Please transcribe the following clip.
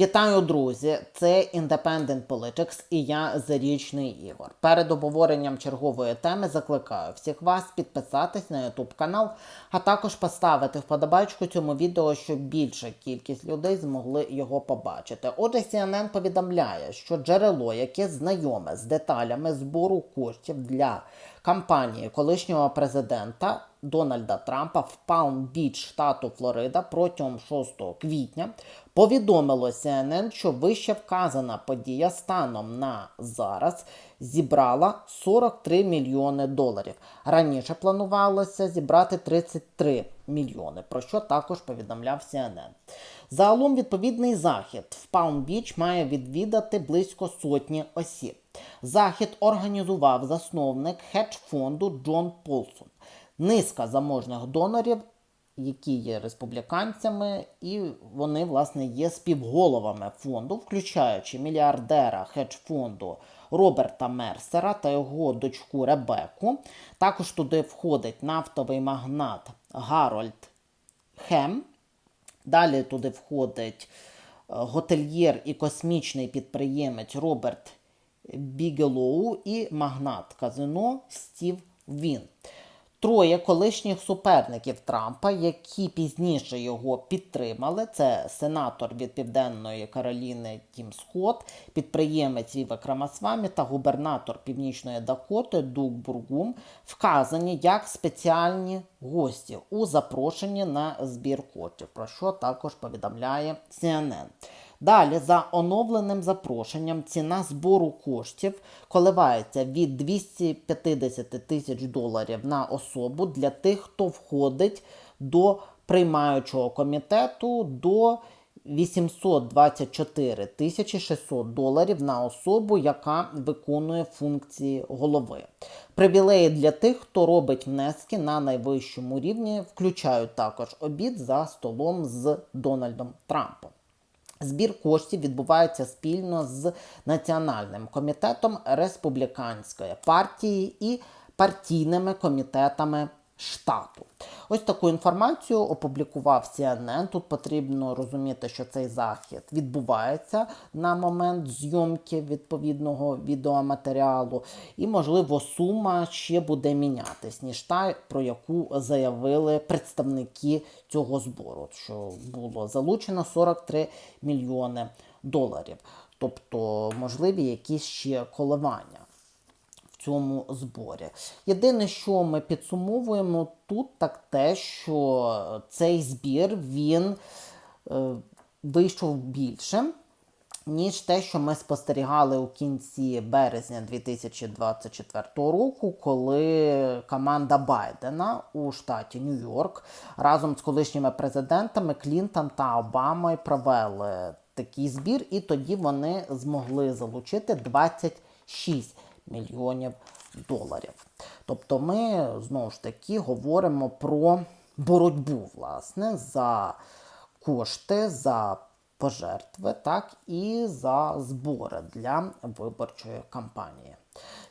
Вітаю, друзі! Це Independent Politics і я Зарічний Ігор. Перед обговоренням чергової теми закликаю всіх вас підписатись на YouTube канал, а також поставити вподобайку цьому відео, щоб більша кількість людей змогли його побачити. Отже, CNN повідомляє, що джерело, яке знайоме з деталями збору коштів для кампанії колишнього президента Дональда Трампа в Палм-Біч, штату Флорида протягом 6 квітня повідомило CNN, що вище вказана подія станом на зараз зібрала 43 мільйони доларів. Раніше планувалося зібрати 33 мільйони, про що також повідомляв CNN. Загалом відповідний захід в Палм-Біч має відвідати близько сотні осіб. Захід організував засновник хедж-фонду Джон Полсон. Низка заможних донорів, які є республіканцями, і вони, власне, є співголовами фонду, включаючи мільярдера хедж-фонду Роберта Мерсера та його дочку Ребеку. Також туди входить нафтовий магнат Гарольд Хем. Далі туди входить е, готельєр і космічний підприємець Роберт Бігелоу і магнат казино Стів Він. Троє колишніх суперників Трампа, які пізніше його підтримали, це сенатор від Південної Кароліни Тім Скотт, підприємець Вівек Рамасвамі та губернатор Північної Дакоти Дуг Бургум, вказані як спеціальні гості у запрошенні на збір коштів, про що також повідомляє CNN. Далі, за оновленим запрошенням, ціна збору коштів коливається від 250 тисяч доларів на особу для тих, хто входить до приймаючого комітету до 824 тисячі 600 доларів на особу, яка виконує функції голови. Привілеї для тих, хто робить внески на найвищому рівні, включають також обід за столом з Дональдом Трампом. Збір коштів відбувається спільно з Національним комітетом республіканської партії і партійними комітетами штату. Ось таку інформацію опублікував CNN. Тут потрібно розуміти, що цей захід відбувається на момент зйомки відповідного відеоматеріалу, і, можливо, сума ще буде мінятись, ніж та, про яку заявили представники цього збору, що було залучено 43 мільйони доларів. Тобто, можливі якісь ще коливання цьому зборі. Єдине, що ми підсумовуємо тут, так те, що цей збір він е, вийшов більше. Ніж те, що ми спостерігали у кінці березня 2024 року, коли команда Байдена у штаті Нью-Йорк разом з колишніми президентами Клінтон та Обамою провели такий збір, і тоді вони змогли залучити 26 мільйонів доларів. Тобто ми знову ж таки говоримо про боротьбу власне, за кошти, за пожертви, так і за збори для виборчої кампанії.